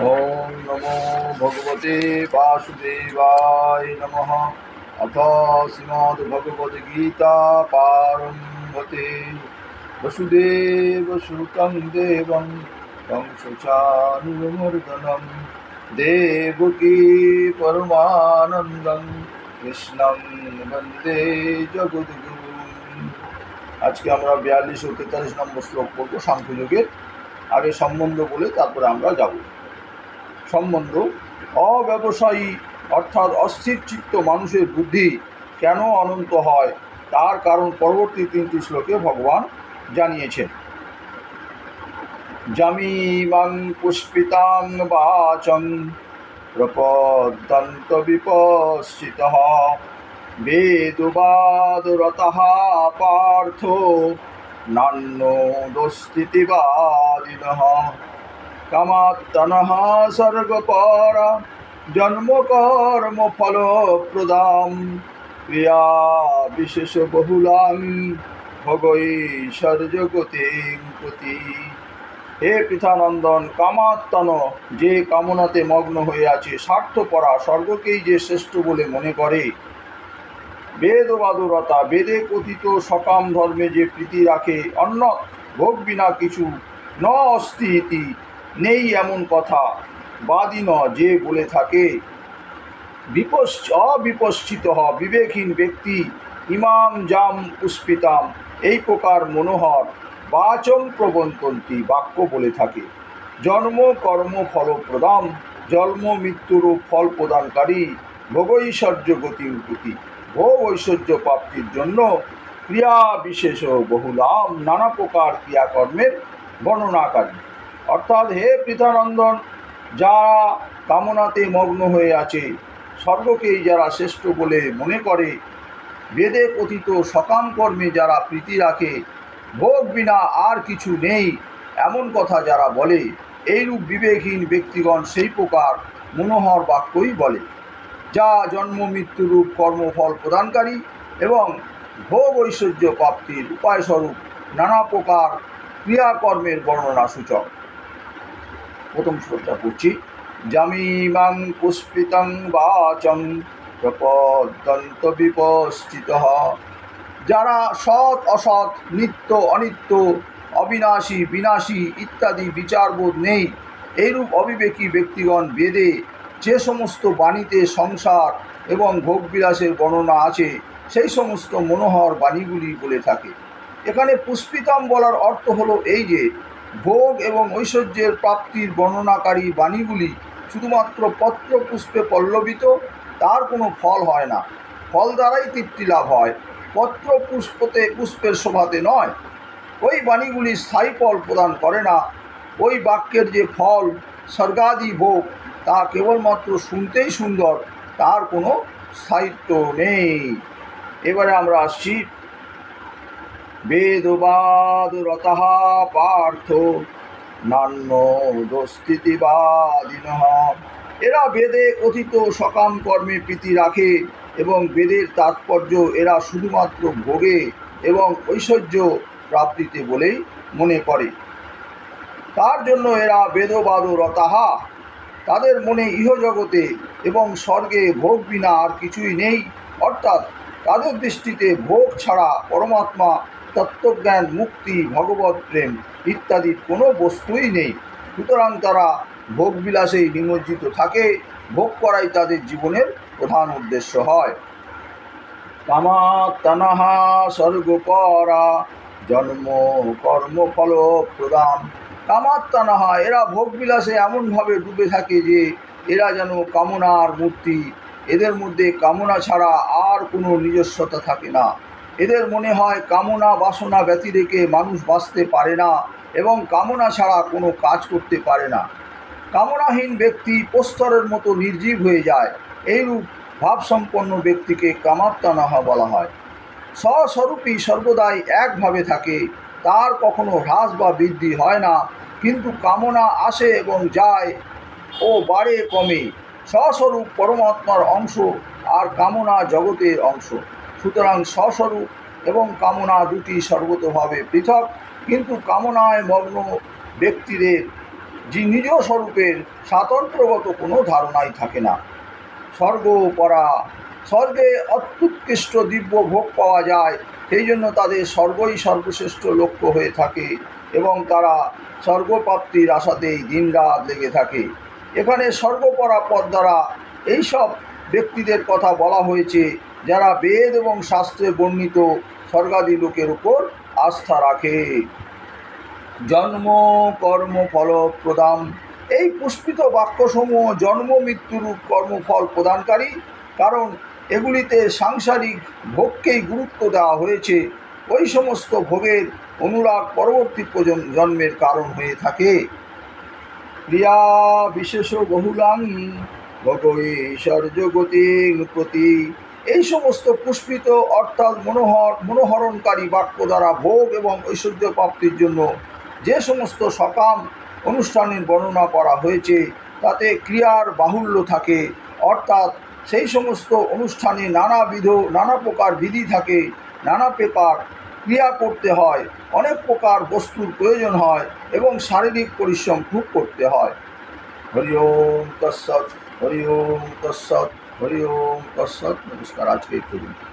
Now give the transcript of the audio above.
ॐ नमो भगवते वासुदेवाय नमः अथ श्रीमद्भगवद्गीता पारम्भते वसुदेवसुतं देवं तं शुचानुमर्दनं देवकी परमानन्दं কৃষ্ণং বন্দে জগদ্গুরু আজকে আমরা বিয়াল্লিশ ও তেতাল্লিশ নম্বর শ্লোক পড়বো সাংখ্যযোগের আগে সম্বন্ধ বলে তারপরে আমরা যাব সম্বন্ধ, অব্যবসায়ী অর্থাৎ অস্থির চিত্ত মানুষের বুদ্ধি কেন অনন্ত হয়? তার কারণ পরবর্তী তিনটি শ্লোকে ভগবান জানিয়েছেন। জামিমাং পুষ্পিতাং বাচং প্রপদ্যন্ত বিপশ্চিত বেদুবাদরতः পার্থ নান্যদস্তিবাদিনः কামাত্তনः স্বর্গপরা জন্মকর্মফলপ্রদাম ক্রিয়া বিশেষ বহুলাং ভগৈশ্বর্যগতিং প্রতি। হে পৃথানন্দন, কামাত্তন, যে কামনাতে মগ্ন হয়ে আছে, স্বার্থপরা, স্বর্গকেই যে শ্রেষ্ঠ বলে মনে করে। বেদবাদুরতা, বেদে কথিত সকাম ধর্মে যে প্রীতি রাখে অন্য ভোগ বিনা কিছু ন অস্তি ইতি নেই এমন কথা। বাদি ন যে বলে থাকে বিপস অবিপশ্চিত হ, বিবেকহীন ব্যক্তি, ইমাম জাম পুষ্পিতাম, এই প্রকার মনোহর বাচম প্রবন্তন্তি বাক্য বলে থাকে। জন্ম, কর্ম, ফল প্রদান, জন্ম, মৃত্যুরূপ ফল প্রদানকারী ভোগৈশ্বর্য গতি প্রতি ভোগ ঐশ্বর্য প্রাপ্তির জন্য ক্রিয়া বিশেষ বহুলাম, নানা প্রকার ক্রিয়াকর্মের বর্ণনাকারী। অর্থাৎ হে পৃথানন্দন যারা কামনাতে মগ্ন হয়ে আছে, স্বর্গকেই যারা শ্রেষ্ঠ বলে মনে করে, বেদে কথিত সকাম কর্মে যারা প্রীতি রাখে, ভোগ বিনা আর কিছু নেই, এমন কথা যারা বলে, এইরূপ বিবেকহীন ব্যক্তিগণ সেই প্রকার মনোহর বাক্যই বলে, যা জন্ম মৃত্যুরূপ কর্মফল প্রদানকারী এবং ভোগ ঐশ্বর্য প্রাপ্তির উপায়স্বরূপ নানা প্রকার ক্রিয়াকর্মের বর্ণনা সূচক প্রথম শ্লোকটা পড়ছি। জামিমাং পুষ্পিতং বাচং প্রপদন্ত বিপশ্চিত যারা সৎ, অসৎ, নিত্য, অনিত্য, অবিনাশী, বিনাশী ইত্যাদি বিচারবোধ নেই, এইরূপ অবিবেকী ব্যক্তিগণ বেদে যে সমস্ত বাণীতে সংসার এবং ভোগবিলাসের বর্ণনা আছে, সেই সমস্ত মনোহর বাণীগুলি বলে থাকে। এখানে পুষ্পিতম বলার অর্থ হলো এই যে ভোগ এবং ঐশ্বর্যের প্রাপ্তির বর্ণনাকারী বাণীগুলি শুধুমাত্র পত্র পুষ্পে পল্লবিত, তার কোনো ফল হয় না। ফল দ্বারাই তৃপ্তি লাভ হয় পত্র পুষ্পতে পুষ্পের শোভাতে নয়। ওই বাণীগুলি স্থায়ী ফল প্রদান করে না। ওই বাক্যের যে ফল, স্বর্গাদি ভোগ, তা কেবলমাত্র শুনতেই সুন্দর, তার কোনো স্থায়িত্ব নেই। এবারে আমরা আসছি বেদবাদ রতাহা পার্থ। নান্য দোস্তিবাদিন এরা বেদে কথিত সকাম কর্মে প্রীতি রাখে এবং বেদের তাৎপর্য এরা শুধুমাত্র ভোগে এবং ঐশ্বর্য প্রাপ্তিতে বলেই মনে করে। তার জন্য এরা বেদবাদ রতাহা তাদের মনে ইহজগতে এবং স্বর্গে ভোগ বিনা আর কিছুই নেই। অর্থাৎ তাদের দৃষ্টিতে ভোগ ছাড়া পরমাত্মা তত্ত্বজ্ঞান, মুক্তি ভগবত প্রেম ইত্যাদি কোনো বস্তুই নেই। সুতরাং তারা ভোগবিলাসেই নিমজ্জিত থাকে, ভোগ করাই তাদের জীবনের প্রধান উদ্দেশ্য হয়। কামা তানাহা স্বর্গপরা, জন্ম কর্মফল প্রদান। কামাত্তানাহা এরা ভোগবিলাসে এমনভাবে ডুবে থাকে যে এরা যেন কামনার মূর্তি। এদের মধ্যে কামনা ছাড়া আর কোনো নিজস্বতা থাকে না। এদের মনে হয় কামনা বাসনা ব্যতি রেখে মানুষ বাঁচতে পারে না এবং কামনা ছাড়া কোনো কাজ করতে পারে না। কামনাহীন ব্যক্তি প্রস্তরের মতো নির্জীব হয়ে যায়। এইরূপ ভাবসম্পন্ন ব্যক্তিকে কামাত্তানাহা বলা হয়। স্বস্বরূপই সর্বদাই একভাবে থাকে। তার কখনো হ্রাস বা বৃদ্ধি হয় না। কিন্তু কামনা আসে এবং যায় ও বাড়ে কমে স্বস্বরূপ পরমাত্মার অংশ আর কামনা জগতের অংশ। সুতরাং স্বস্বরূপ এবং কামনা দুটি সর্বতভাবে পৃথক, কিন্তু কামনায় মগ্ন ব্যক্তিদের, যে নিজ স্বরূপের স্বাতন্ত্র্যগত কোনো ধারণাই থাকে না। স্বর্গ পরা, স্বর্গে অত্যুৎকৃষ্ট দিব্য ভোগ পাওয়া যায়, সেই জন্য তাদের স্বর্গই সর্বশ্রেষ্ঠ লক্ষ্য হয়ে থাকে এবং তারা স্বর্গপ্রাপ্তির আশাতেই দিনরাত লেগে থাকে। এখানে স্বর্গপরা পদ দ্বারা এইসব ব্যক্তিদের কথা বলা হয়েছে যারা বেদ এবং শাস্ত্রে বর্ণিত স্বর্গাদি লোকের উপর আস্থা রাখে। জন্ম, কর্ম ফল প্রদান এই পুষ্পিত বাক্যসমূহ জন্ম মৃত্যুরূপ কর্মফল প্রদানকারী, কারণ এগুলিতে সাংসারিক ভোগকেই গুরুত্ব দেওয়া হয়েছে। ওই সমস্ত ভোগের অনুরাগ পরবর্তী জন্মের কারণ হয়ে থাকে। ক্রিয়া বিশেষ বহুলাং ভগৈশ্বর্যগতি প্রতি এই সমস্ত পুষ্পিত অর্থাৎ মনোহর, মনোহরণকারী বাক্য দ্বারা ভোগ এবং ঐশ্বর্য প্রাপ্তির জন্য যে সমস্ত সকাম অনুষ্ঠানের বর্ণনা করা হয়েছে, তাতে ক্রিয়ার বাহুল্য থাকে। অর্থাৎ সেই সমস্ত অনুষ্ঠানে নানাবিধ, নানা প্রকার বিধি থাকে, নানা প্রকার ক্রিয়া করতে হয়, অনেক প্রকার বস্তুর প্রয়োজন হয় এবং শারীরিক পরিশ্রম খুব করতে হয়। হরি ওম তৎসৎ হরি ওম তৎসৎ। হরি ওম তৎসৎ নমস্কার আজকে এই পর্যন্ত